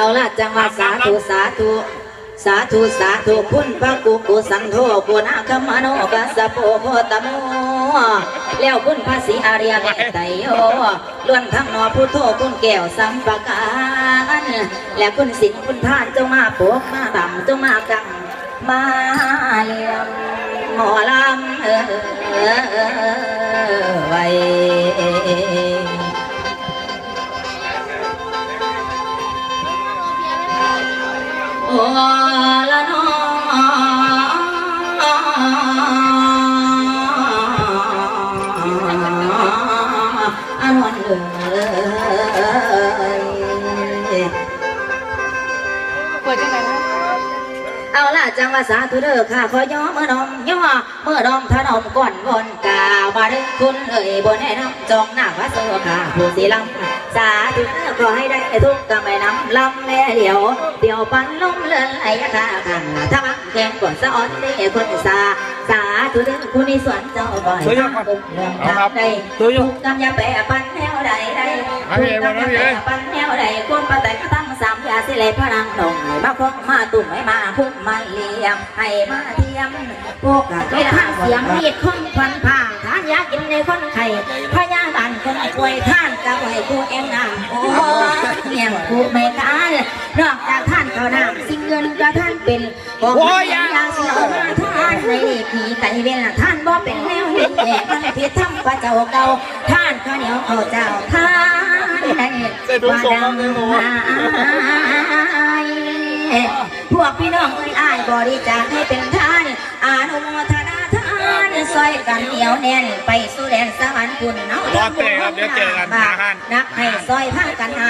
จังหวัดสาธุสาธุสาธุสาธุคุณพระกุกุสันโธกุณาคมโนกัสโพโพตโมแล้วคุณพระศรีอาริยเมตไตโยล้วนทั้งนอพุทโธคุณแก้วสัมปการและคุณสินคุณท่านจงมาปกมาต่ำจงมากังมาเลียงหมอลำเออไว้ ละนออันวันเอ่ยเปิดจังไหนนะเอาล่ะจังว่าสาธุเด้อค่ะขอย่อเมื่อนอมย่อเมื่อดอมถนอมก่อนบนกามาดึงคุณเอ่ยบนแน่น้ำจองหน้าพระโสค่ะผู้สีลำ สาธุเด้อขอให้ได้ทุกกำไม่นำลำแม่เดียว เดียวปันลมเลื่อนไหลค่ะกันถ้ามักแกงก่อนสะอ่อนได้คนสาสาธุเด้อคุณในสวนเจ้าบ่อยทำบุญเรื่องทางใดทุกกำยาแปะปันแนวใดใดทุกกำยาแปะปันแนวใดคนปะแต่ก็ตั้งสามยาสิเลยพลังดงมมาพงมาตุ่มให้มาพุ่มมาเลี้ยงให้มาเทียมพวกกะไม่ทางเสียงเรีดคนควันผ่าทานยา กูเองน้ำโอ้เงียงกูไม่กล้านอกจากท่านเขาน้ำสิ่งเงินก็ท่านเป็นบอกยาเสียมาท่านในผีไก่เวลท่านบ่เป็นแนวเห็นแย่มันผิดทำพระเจ้าเก่าท่านข้าเหนียวเขาเจ้าท่านได้มาดังมาพวกพี่น้องเอ้ยอ้ายบริจาคให้เป็นท่านอานุโมทนาทาน ซอยกันเหนียวแน่นไปสู่แดนสวรรค์คุณเนาะรอดเตะครับเดี๋ยวเจอกันหน้าห้าน นักให้ซอยผ้ากันหา